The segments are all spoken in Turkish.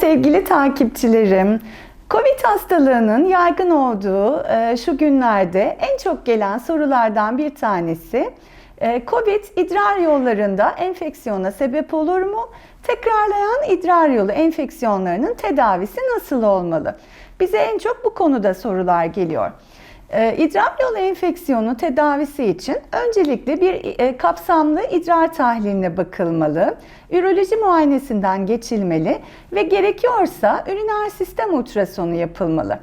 sevgili takipçilerim. Covid hastalığının yaygın olduğu e, şu günlerde en çok gelen sorulardan bir tanesi e, Covid idrar yollarında enfeksiyona sebep olur mu? Tekrarlayan idrar yolu enfeksiyonlarının tedavisi nasıl olmalı? Bize en çok bu konuda sorular geliyor. E, İdrar yolu enfeksiyonu tedavisi için öncelikle bir e, kapsamlı idrar tahliline bakılmalı, üroloji muayenesinden geçilmeli ve gerekiyorsa üriner sistem ultrasonu yapılmalı.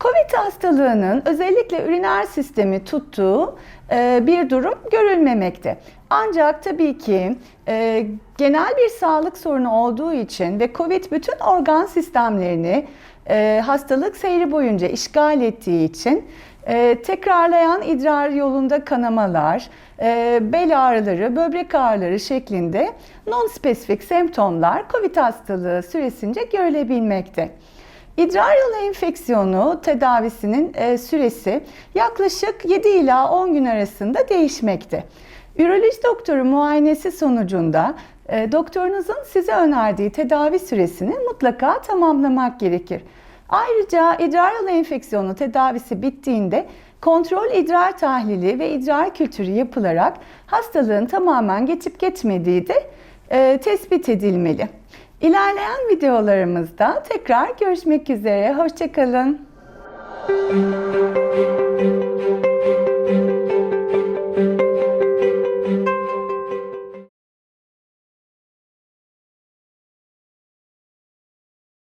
Covid hastalığının özellikle üriner sistemi tuttuğu e, bir durum görülmemekte. Ancak tabii ki e, genel bir sağlık sorunu olduğu için ve Covid bütün organ sistemlerini e, hastalık seyri boyunca işgal ettiği için e, tekrarlayan idrar yolunda kanamalar, e, bel ağrıları, böbrek ağrıları şeklinde non-spesifik semptomlar COVID hastalığı süresince görülebilmekte. İdrar yolu enfeksiyonu tedavisinin e, süresi yaklaşık 7 ila 10 gün arasında değişmekte. Üroloji doktoru muayenesi sonucunda e, doktorunuzun size önerdiği tedavi süresini mutlaka tamamlamak gerekir. Ayrıca idrar yolu enfeksiyonu tedavisi bittiğinde kontrol idrar tahlili ve idrar kültürü yapılarak hastalığın tamamen geçip geçmediği de e, tespit edilmeli. İlerleyen videolarımızda tekrar görüşmek üzere. Hoşçakalın.